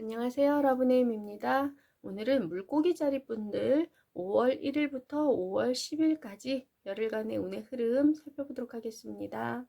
안녕하세요. 러브네임입니다. 오늘은 물고기 자리 분들 5월 1일부터 5월 10일까지 열흘간의 운의 흐름 살펴보도록 하겠습니다.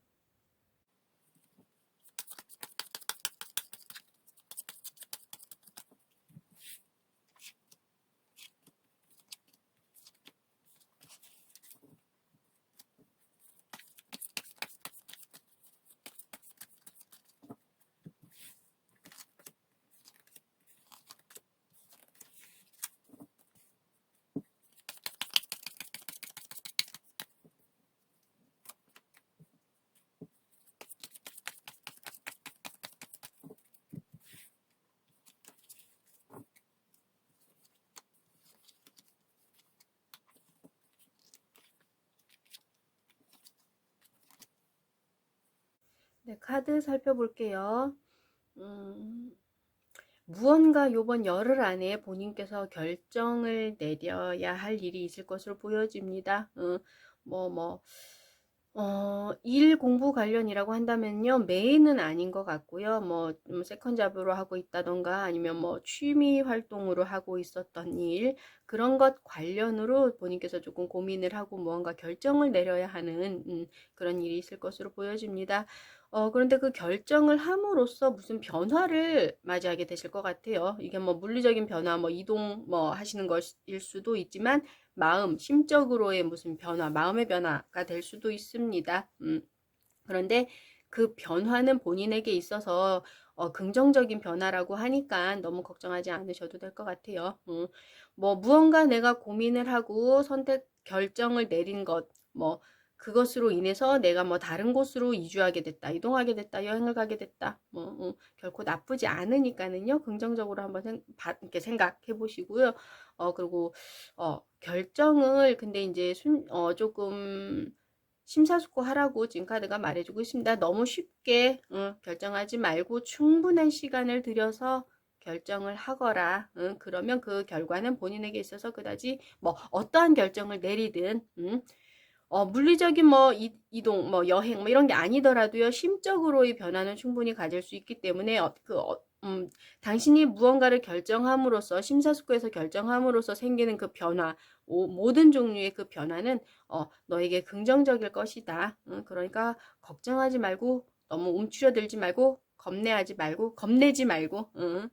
네, 카드 살펴볼게요. 음, 무언가 요번 열흘 안에 본인께서 결정을 내려야 할 일이 있을 것으로 보여집니다. 어, 뭐, 뭐, 어, 일 공부 관련이라고 한다면요, 메인은 아닌 것 같고요. 뭐, 음, 세컨 잡으로 하고 있다던가, 아니면 뭐, 취미 활동으로 하고 있었던 일, 그런 것 관련으로 본인께서 조금 고민을 하고 무언가 결정을 내려야 하는, 음, 그런 일이 있을 것으로 보여집니다. 어, 그런데 그 결정을 함으로써 무슨 변화를 맞이하게 되실 것 같아요. 이게 뭐 물리적인 변화, 뭐 이동 뭐 하시는 것일 수도 있지만 마음, 심적으로의 무슨 변화, 마음의 변화가 될 수도 있습니다. 음. 그런데 그 변화는 본인에게 있어서 어, 긍정적인 변화라고 하니까 너무 걱정하지 않으셔도 될 것 같아요. 음. 뭐 무언가 내가 고민을 하고 선택 결정을 내린 것, 뭐 그것으로 인해서 내가 뭐 다른 곳으로 이주하게 됐다, 이동하게 됐다, 여행을 가게 됐다, 뭐 어, 결코 나쁘지 않으니까는요. 긍정적으로 한번 생, 바, 이렇게 생각해 보시고요. 어 그리고 어 결정을 근데 이제 순, 어 조금 심사숙고하라고 지금 카드가 말해주고 있습니다. 너무 쉽게 어, 결정하지 말고 충분한 시간을 들여서 결정을 하거라. 응, 그러면 그 결과는 본인에게 있어서 그다지 뭐 어떠한 결정을 내리든 음, 어, 물리적인 뭐 이, 이동, 뭐 여행 뭐 이런 게 아니더라도요. 심적으로의 변화는 충분히 가질 수 있기 때문에 어, 그 어, 음, 당신이 무언가를 결정함으로써 심사숙고해서 결정함으로써 생기는 그 변화, 오, 모든 종류의 그 변화는 어, 너에게 긍정적일 것이다. 응, 그러니까 걱정하지 말고 너무 움츠려들지 말고 겁내하지 말고 겁내지 말고 응,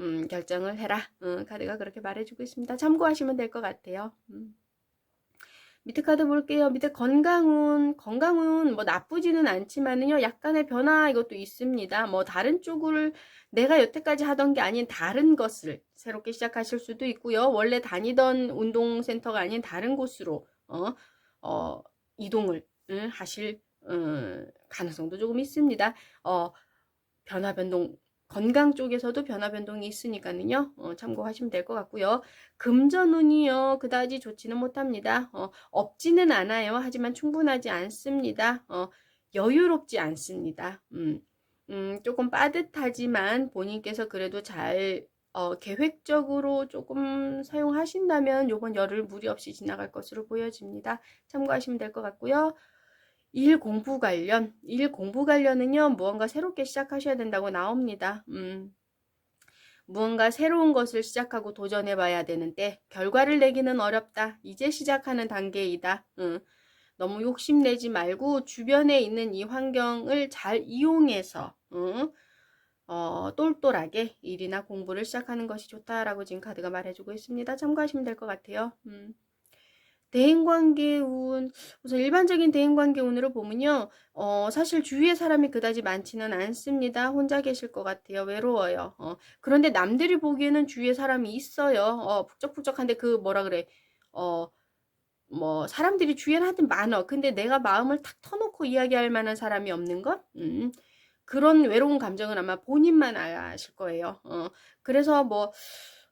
음, 결정을 해라. 응, 카드가 그렇게 말해주고 있습니다. 참고하시면 될 것 같아요. 음. 밑에 카드 볼게요. 밑에 건강운, 건강운 뭐 나쁘지는 않지만은요, 약간의 변화 이것도 있습니다. 뭐 다른 쪽을 내가 여태까지 하던 게 아닌 다른 것을 새롭게 시작하실 수도 있고요. 원래 다니던 운동센터가 아닌 다른 곳으로 어, 어, 이동을 음, 하실 음, 가능성도 조금 있습니다. 어, 변화 변동 건강 쪽에서도 변화 변동이 있으니까는요. 어, 참고하시면 될 것 같고요. 금전운이요. 그다지 좋지는 못합니다. 어, 없지는 않아요. 하지만 충분하지 않습니다. 어, 여유롭지 않습니다. 음, 음, 조금 빠듯하지만 본인께서 그래도 잘 어, 계획적으로 조금 사용하신다면 요번 열흘 무리 없이 지나갈 것으로 보여집니다. 참고하시면 될 것 같고요. 일 공부 관련, 일 공부 관련은요, 무언가 새롭게 시작하셔야 된다고 나옵니다. 음, 무언가 새로운 것을 시작하고 도전해 봐야 되는데, 결과를 내기는 어렵다. 이제 시작하는 단계이다. 음, 너무 욕심내지 말고, 주변에 있는 이 환경을 잘 이용해서, 음, 어, 똘똘하게 일이나 공부를 시작하는 것이 좋다라고 지금 카드가 말해주고 있습니다. 참고하시면 될 것 같아요. 음. 대인관계 운, 우선 일반적인 대인관계 운으로 보면요, 어, 사실 주위에 사람이 그다지 많지는 않습니다. 혼자 계실 것 같아요. 외로워요. 어, 그런데 남들이 보기에는 주위에 사람이 있어요. 어, 북적북적한데 그 뭐라 그래, 어, 뭐, 사람들이 주위에는 하여튼 많어. 근데 내가 마음을 탁 터놓고 이야기할 만한 사람이 없는 것? 음, 그런 외로운 감정은 아마 본인만 아실 거예요. 어, 그래서 뭐,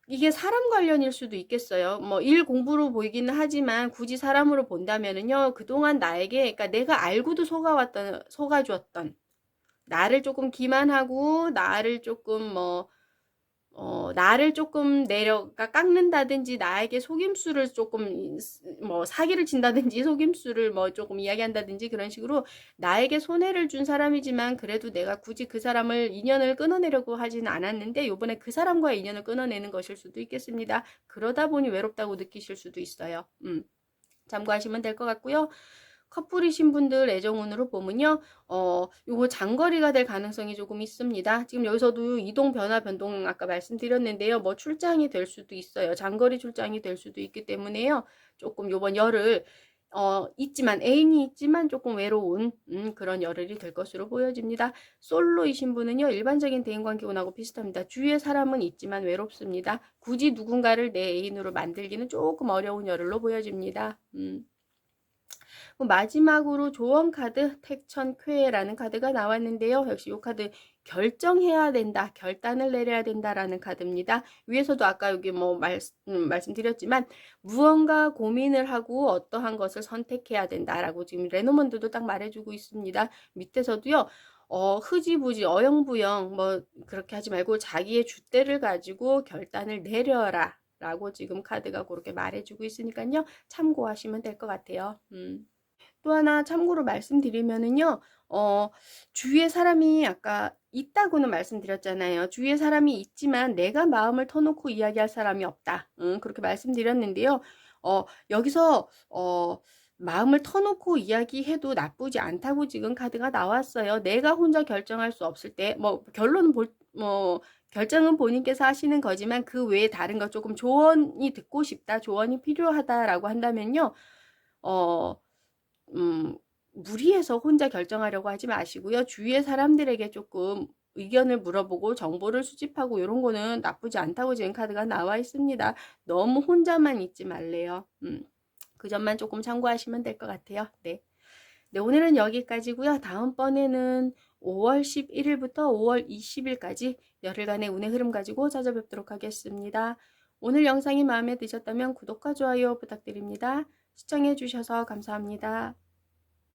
이게 사람 관련일 수도 있겠어요. 뭐 일 공부로 보이기는 하지만 굳이 사람으로 본다면은요. 그동안 나에게 그러니까 내가 알고도 속아왔던 속아주었던 나를 조금 기만하고 나를 조금 뭐 어, 나를 조금 내려가 깎는다든지 나에게 속임수를 조금 뭐 사기를 친다든지 속임수를 뭐 조금 이야기한다든지 그런 식으로 나에게 손해를 준 사람이지만 그래도 내가 굳이 그 사람을 인연을 끊어내려고 하지는 않았는데 요번에 그 사람과의 인연을 끊어내는 것일 수도 있겠습니다. 그러다 보니 외롭다고 느끼실 수도 있어요. 음. 참고하시면 될 것 같고요. 커플이신 분들 애정운으로 보면요. 어, 요거 장거리가 될 가능성이 조금 있습니다. 지금 여기서도 이동 변화 변동 아까 말씀드렸는데요. 뭐 출장이 될 수도 있어요. 장거리 출장이 될 수도 있기 때문에요. 조금 요번 열흘 어, 있지만, 애인이 있지만 조금 외로운, 음, 그런 열흘이 될 것으로 보여집니다. 솔로이신 분은요, 일반적인 대인관계운하고 비슷합니다. 주위에 사람은 있지만 외롭습니다. 굳이 누군가를 내 애인으로 만들기는 조금 어려운 열흘로 보여집니다. 음. 마지막으로 조언 카드 택천 쾌라는 카드가 나왔는데요. 역시 이 카드 결정해야 된다, 결단을 내려야 된다라는 카드입니다. 위에서도 아까 여기 뭐 말, 음, 말씀드렸지만 무언가 고민을 하고 어떠한 것을 선택해야 된다라고 지금 레노먼드도 딱 말해주고 있습니다. 밑에서도요. 어, 흐지부지, 어영부영, 뭐, 그렇게 하지 말고 자기의 줏대를 가지고 결단을 내려라. 라고 지금 카드가 그렇게 말해주고 있으니까요. 참고하시면 될 것 같아요. 음. 또 하나 참고로 말씀드리면은요, 어, 주위에 사람이 아까 있다고는 말씀드렸잖아요. 주위에 사람이 있지만 내가 마음을 터놓고 이야기할 사람이 없다. 음, 그렇게 말씀드렸는데요. 어, 여기서, 어, 마음을 터놓고 이야기해도 나쁘지 않다고 지금 카드가 나왔어요. 내가 혼자 결정할 수 없을 때, 뭐, 결론은 볼, 뭐, 결정은 본인께서 하시는 거지만 그 외에 다른 거 조금 조언이 듣고 싶다, 조언이 필요하다라고 한다면요, 어, 음, 무리해서 혼자 결정하려고 하지 마시고요. 주위의 사람들에게 조금 의견을 물어보고 정보를 수집하고 이런 거는 나쁘지 않다고 지금 카드가 나와 있습니다. 너무 혼자만 있지 말래요. 음, 그 점만 조금 참고하시면 될 것 같아요. 네. 네, 오늘은 여기까지고요. 다음번에는 5월 11일부터 5월 20일까지 열흘간의 운의 흐름 가지고 찾아뵙도록 하겠습니다. 오늘 영상이 마음에 드셨다면 구독과 좋아요 부탁드립니다. 시청해 주셔서 감사합니다.